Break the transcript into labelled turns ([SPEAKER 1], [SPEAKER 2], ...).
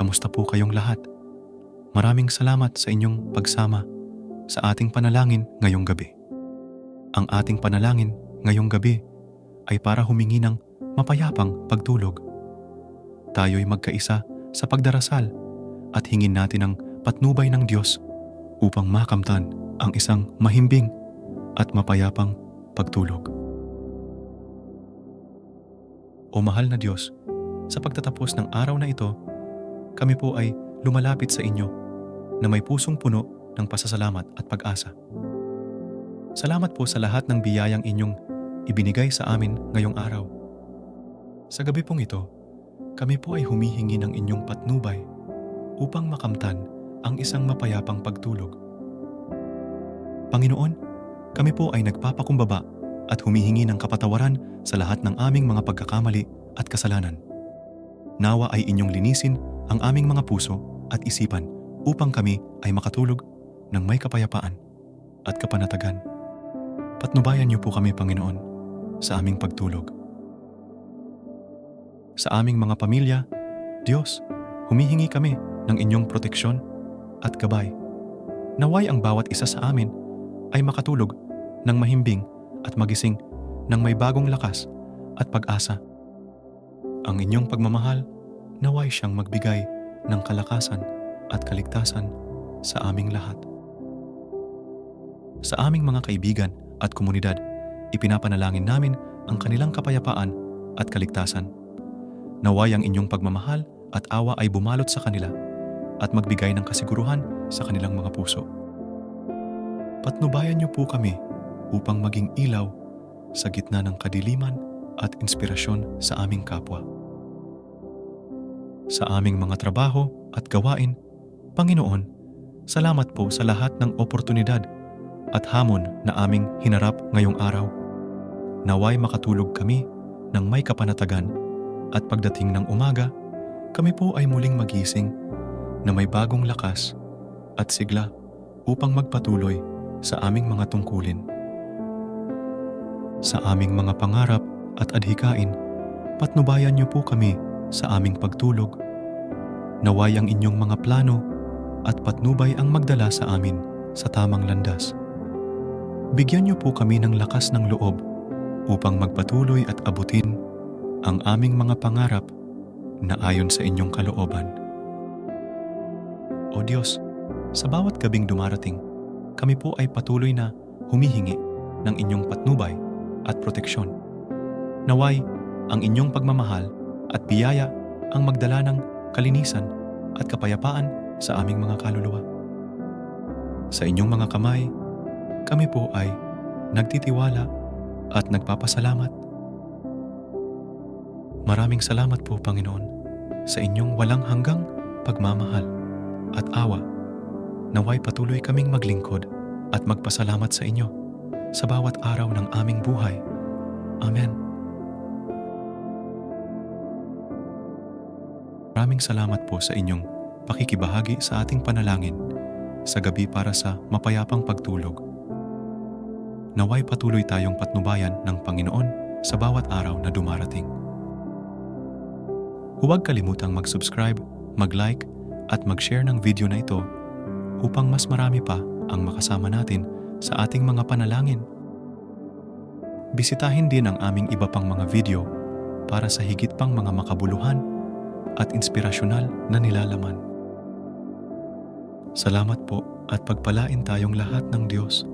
[SPEAKER 1] kamusta po kayong lahat? Maraming salamat sa inyong pagsama sa ating panalangin ngayong gabi. Ang ating panalangin ngayong gabi ay para humingi ng mapayapang pagtulog. Tayo'y magkaisa sa pagdarasal at hingin natin ang patnubay ng Diyos upang makamtan ang isang mahimbing at mapayapang pagtulog. O mahal na Diyos, sa pagtatapos ng araw na ito, kami po ay lumalapit sa inyo na may pusong puno ng pasasalamat at pag-asa. Salamat po sa lahat ng biyayang inyong ibinigay sa amin ngayong araw. Sa gabi pong ito, kami po ay humihingi ng inyong patnubay upang makamtan ang isang mapayapang pagtulog. Panginoon, kami po ay nagpapakumbaba at humihingi ng kapatawaran sa lahat ng aming mga pagkakamali at kasalanan. Nawa ay inyong linisin ang aming mga puso at isipan upang kami ay makatulog ng may kapayapaan at kapanatagan. Patnubayan niyo po kami, Panginoon, sa aming pagtulog. Sa aming mga pamilya, Diyos, humihingi kami ng inyong proteksyon at gabay. Naway ang bawat isa sa amin ay makatulog ng mahimbing at magising ng may bagong lakas at pag-asa. Ang inyong pagmamahal, naway siyang magbigay ng kalakasan at kaligtasan sa aming lahat. Sa aming mga kaibigan at komunidad, ipinapanalangin namin ang kanilang kapayapaan at kaligtasan. Naway ang inyong pagmamahal at awa ay bumalot sa kanila at magbigay ng kasiguruhan sa kanilang mga puso. Patnubayan niyo po kami upang maging ilaw sa gitna ng kadiliman at inspirasyon sa aming kapwa. Sa aming mga trabaho at gawain, Panginoon, salamat po sa lahat ng oportunidad at hamon na aming hinarap ngayong araw. Naway makatulog kami ng may kapanatagan at pagdating ng umaga, kami po ay muling magising na may bagong lakas at sigla upang magpatuloy sa aming mga tungkulin. Sa aming mga pangarap at adhikain, patnubayan niyo po kami sa aming pagtulog. Naway ang inyong mga plano at patnubay ang magdala sa amin sa tamang landas. Bigyan niyo po kami ng lakas ng loob upang magpatuloy at abutin ang aming mga pangarap na ayon sa inyong kalooban. O Diyos, sa bawat gabing dumarating, kami po ay patuloy na humihingi ng inyong patnubay at proteksyon. Naway, ang inyong pagmamahal at biyaya ang magdala ng kalinisan at kapayapaan sa aming mga kaluluwa. Sa inyong mga kamay, kami po ay nagtitiwala at nagpapasalamat. Maraming salamat po, Panginoon, sa inyong walang hanggang pagmamahal at awa. Naway patuloy kaming maglingkod at magpasalamat sa inyo sa bawat araw ng aming buhay. Amen. Maraming salamat po sa inyong pakikibahagi sa ating panalangin sa gabi para sa mapayapang pagtulog. Naway patuloy tayong patnubayan ng Panginoon sa bawat araw na dumarating. Huwag kalimutang mag-subscribe, mag-like at mag-share ng video na ito upang mas marami pa ang makasama natin sa ating mga panalangin. Bisitahin din ang aming iba pang mga video para sa higit pang mga makabuluhan at inspirasyonal na nilalaman. Salamat po at pagpalain tayong lahat ng Diyos